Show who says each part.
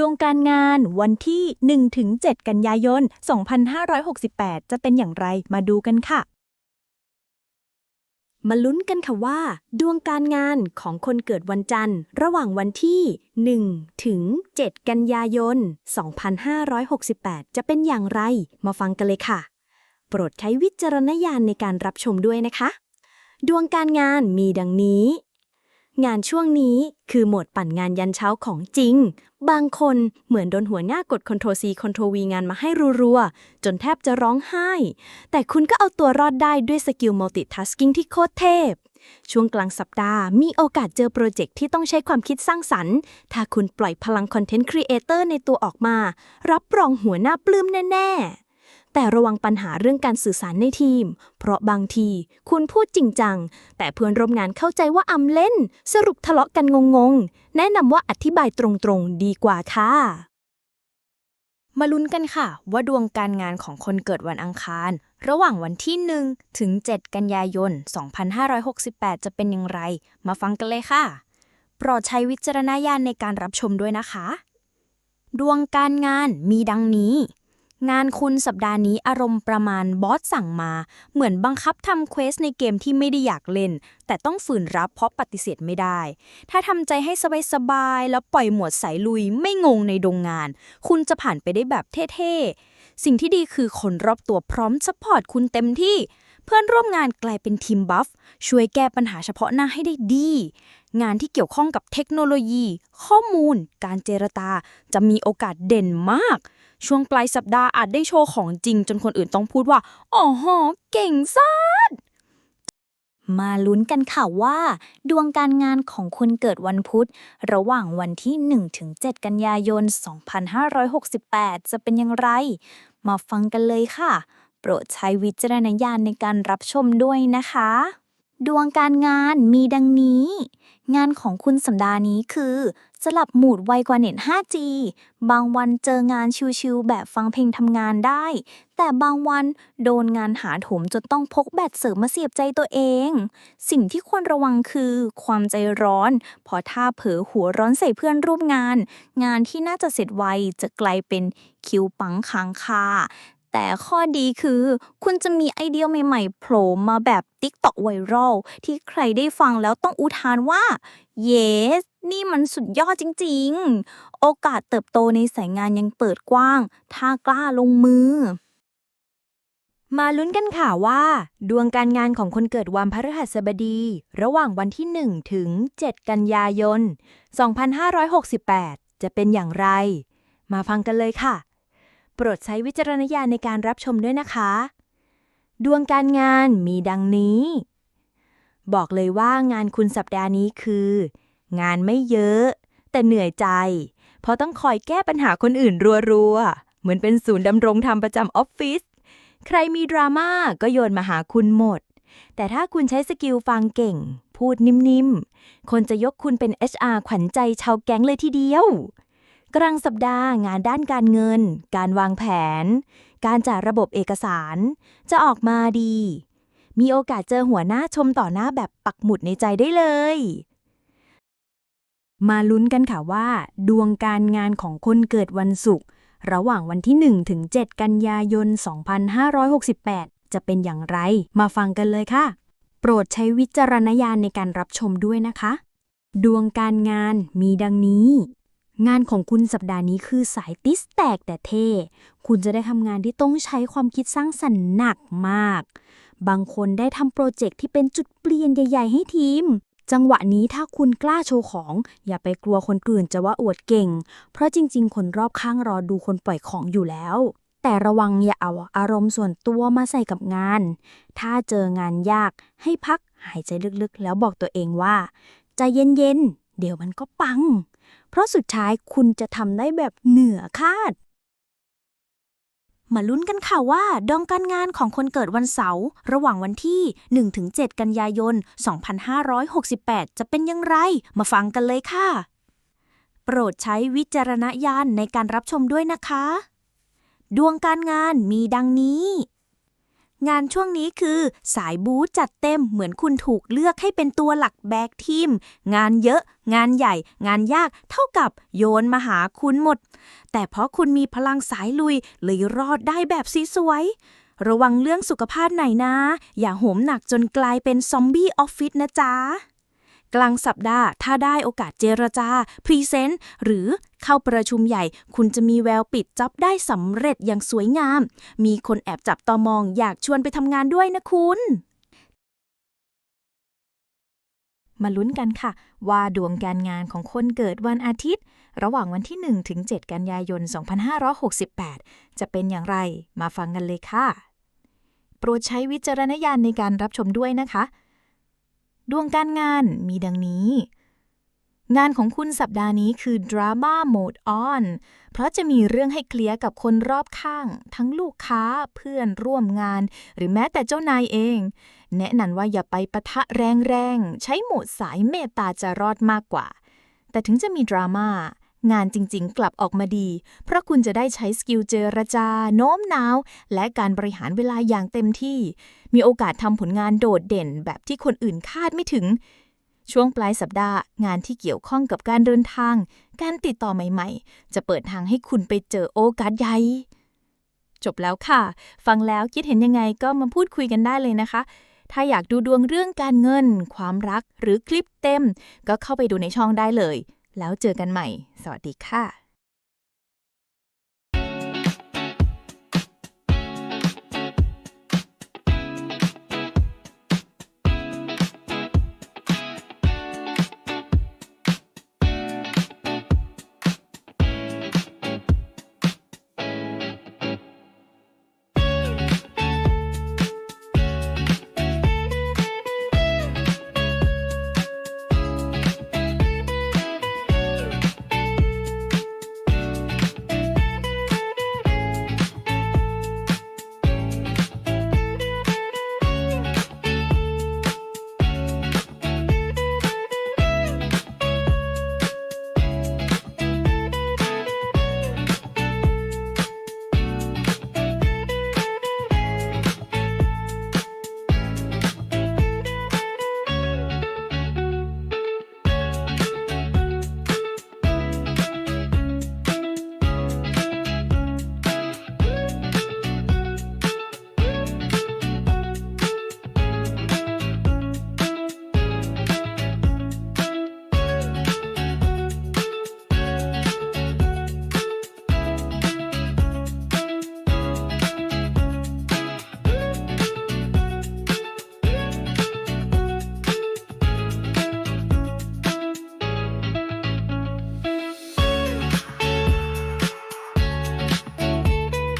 Speaker 1: ดวงการงานวันที่ 1-7 กันยายน 2568 จะเป็นอย่างไรมาดูกันค่ะ มาลุ้นกันค่ะว่า ดวงการงานของคนเกิดวันจันทร์ ระหว่างวันที่ 1 ถึง 7 กันยายน 2568 จะเป็นอย่างไร มาฟังกันเลยค่ะ โปรดใช้วิจารณญาณในการรับชมด้วยนะคะ ดวงการงานมีดังนี้ งานช่วงนี้คือโหมดปั่นงานยันเช้าของจริง บางคนเหมือนโดนหัวหน้ากด Ctrl C Ctrl V งานมาให้รัวๆ จนแทบจะร้องไห้ แต่คุณก็เอาตัวรอดได้ด้วยสกิล multitasking ที่โคตรเทพ ช่วงกลางสัปดาห์มีโอกาสเจอโปรเจกต์ที่ต้องใช้ความคิดสร้างสรรค์ ถ้าคุณปล่อยพลังคอนเทนต์ครีเอเตอร์ในตัวออกมา รับรองหัวหน้าปลื้มแน่ ๆ แต่ระวังปัญหาเรื่องการสื่อสารในทีม เพราะบางทีคุณพูดจริงจัง แต่เพื่อนร่วมงานเข้าใจว่าอำเล่น สรุปทะเลาะกันงงๆ แนะนำว่าอธิบายตรงๆ ดีกว่าค่ะ
Speaker 2: มาลุ้นกันค่ะ ว่าดวงการงานของคนเกิดวันอังคาร ระหว่างวันที่ 1 ถึง 7 กันยายน 2568 จะเป็นอย่างไร มาฟังกันเลยค่ะ โปรดใช้วิจารณญาณในการรับชมด้วยนะคะ ดวงการงานมีดังนี้ งานคุณสัปดาห์นี้อารมณ์ประมาณบอสสั่งมา เหมือนบังคับทำเควสในเกมที่ไม่ได้อยากเล่น แต่ต้องฝืนรับเพราะปฏิเสธไม่ได้ ถ้าทำใจให้สบายๆแล้วปล่อยหมวดสายลุยไม่งงในดงงาน คุณจะผ่านไปได้แบบเท่ๆ สิ่งที่ดีคือคนรอบตัวพร้อมซัพพอร์ตคุณเต็มที่ เพื่อนร่วมงานกลายเป็นทีมบัฟช่วยแก้ปัญหาเฉพาะหน้าให้ได้ดี งานที่เกี่ยวข้องกับเทคโนโลยี ข้อมูล การเจรตา จะมีโอกาสเด่นมาก ช่วงปลายสัปดาห์อาจได้โชว์ของจริงจนคนอื่นต้องพูดว่าอ๋อหอเก่งซ่า
Speaker 1: มาลุ้นกันค่ะว่า ดวงการงานของคุณเกิดวันพุธ ระหว่างวันที่ 1-7 กันยายน 2568 จะเป็นอย่างไร มาฟังกันเลยค่ะ โปรดใช้วิจารณญาณในการรับชมด้วยนะคะ ดวงการงานมีดังนี้ งานของคุณสัปดาห์นี้คือ สลับหมูดไวกว่าเน็ต 5G บางวันเจองานชิวๆแบบฟังเพลงทำงานได้ แต่บางวันโดนงานหาถมจนต้องพกแบตเสริมมาเสียบใจตัวเอง สิ่งที่ควรระวังคือความใจร้อนเพราะถ้าเผลอหัวร้อนใส่เพื่อนร่วมงาน งานที่น่าจะเสร็จไวจะกลายเป็นคิวปังค้างคา แต่ข้อดีคือ คุณจะมีไอเดียใหม่ๆโผล่มาแบบ TikTok ไวรัลที่ใครได้ฟังแล้วต้องอุทานว่า yes นี่มันสุดยอดจริงๆ โอกาสเติบโตในสายงานยังเปิดกว้าง ถ้ากล้าลงมือ
Speaker 2: มาลุ้นกันค่ะว่า ดวงการงานของคนเกิดวันพฤหัสบดี ระหว่างวันที่ 1 ถึง 7 กันยายน 2568 จะเป็นอย่างไร มาฟังกันเลยค่ะ ปรดใช้วิจารณญาณในการรับชมด้วยนะคะ ดวงการงานมีดังนี้ บอกเลยว่างานคุณสัปดาห์นี้คือ งานไม่เยอะ แต่เหนื่อยใจ เพราะต้องคอยแก้ปัญหาคนอื่นรัวๆ เหมือนเป็นศูนย์ดำรงธรรมประจำออฟฟิศใครมีดราม่าก็โยนมาหาคุณหมด แต่ถ้าคุณใช้สกิลฟังเก่ง พูดนิ่มๆ คนจะยกคุณเป็น HR ขวัญใจชาวแก๊งเลยทีเดียว กลางสัปดาห์งานด้านการเงิน การวางแผน การจัดระบบเอกสาร จะออกมาดี มีโอกาสเจอหัวหน้าชมต่อหน้าแบบปักหมุดในใจได้เลย
Speaker 1: มาลุ้นกันค่ะว่า ดวงการงานของคนเกิดวันศุกร์ระหว่างวันที่ 1 ถึง 7 กันยายน 2568 จะเป็นอย่างไร มาฟังกันเลยค่ะ โปรดใช้วิจารณญาณในการรับชมด้วยนะคะ ดวงการงานมีดังนี้ งานของคุณสัปดาห์นี้คือสายติสแตกแต่เท่ คุณจะได้ทำงานที่ต้องใช้ความคิดสร้างสรรค์หนักมาก บางคนได้ทำโปรเจกต์ที่เป็นจุดเปลี่ยนใหญ่ ๆ ให้ทีม จังหวะนี้ถ้าคุณกล้าโชว์ของ อย่าไปกลัวคนอื่นจะว่าอวดเก่ง เพราะจริง ๆ คนรอบข้างรอดูคนปล่อยของอยู่แล้ว แต่ระวังอย่าเอาอารมณ์ส่วนตัวมาใส่กับงาน ถ้าเจองานยากให้พักหายใจลึกๆ แล้วบอกตัวเองว่าใจเย็นๆ เดี๋ยวมันก็ปัง เพราะสุดท้ายคุณจะทำได้แบบเหนือคาด มาลุ้นกันค่ะว่าดวงการงานของคนเกิดวันเสาร์ระหว่างวันที่ 1-7 กันยายน 2568 จะเป็นอย่างไร มาฟังกันเลยค่ะ โปรดใช้วิจารณญาณในการรับชมด้วยนะคะ ดวงการงานมีดังนี้
Speaker 2: งานช่วงนี้คือ สายบู๊จัดเต็มเหมือนคุณถูกเลือกให้เป็นตัวหลักแบกทีม งานเยอะ งานใหญ่ งานยากเท่ากับโยนมาหาคุณหมด แต่เพราะคุณมีพลังสายลุยเลยรอดได้แบบสีสวย ระวังเรื่องสุขภาพหน่อยนะ อย่าโหมหนักจนกลายเป็นซอมบี้ออฟฟิศนะจ๊ะ กลางสัปดาห์ ถ้าได้โอกาสเจรจา พรีเซนต์ หรือเข้าประชุมใหญ่ คุณจะมีแววปิดจ็อบได้สำเร็จอย่างสวยงาม มีคนแอบจับตอมองอยากชวนไปทำงานด้วยนะคุณ มาลุ้นกันค่ะ ว่าดวงการงานของคนเกิดวันอาทิตย์ ระหว่างวันที่ 1 ถึง 7 กันยายน 2568 จะเป็นอย่างไร มาฟังกันเลยค่ะ โปรดใช้วิจารณญาณในการรับชมด้วยนะคะ ดวงการงานมีดังนี้ งานของคุณสัปดาห์นี้คือ Drama Mode On เพราะจะมีเรื่องให้เคลียร์กับคนรอบข้าง ทั้งลูกค้าเพื่อนร่วมงาน หรือแม้แต่เจ้านายเอง แนะนำว่าอย่าไปปะทะแรงๆ ใช้โหมดสายเมตตาจะรอดมากกว่า แต่ถึงจะมีดราม่า งานจริงๆ กลับออกมาดี เพราะคุณจะได้ใช้สกิลเจรจา โน้มน้าว และการบริหารเวลาอย่างเต็มที่ มีโอกาสทำผลงานโดดเด่นแบบที่คนอื่นคาดไม่ถึง ช่วงปลายสัปดาห์ งานที่เกี่ยวข้องกับการเดินทาง การติดต่อใหม่ๆ จะเปิดทางให้คุณไปเจอโอกาสใหญ่จบแล้วค่ะ ฟังแล้วคิดเห็นยังไงก็มาพูดคุยกันได้เลยนะคะ ถ้าอยากดูดวงเรื่องการเงิน ความรักหรือคลิปเต็ม ก็เข้าไปดูในช่องได้เลย แล้วเจอกันใหม่ สวัสดีค่ะ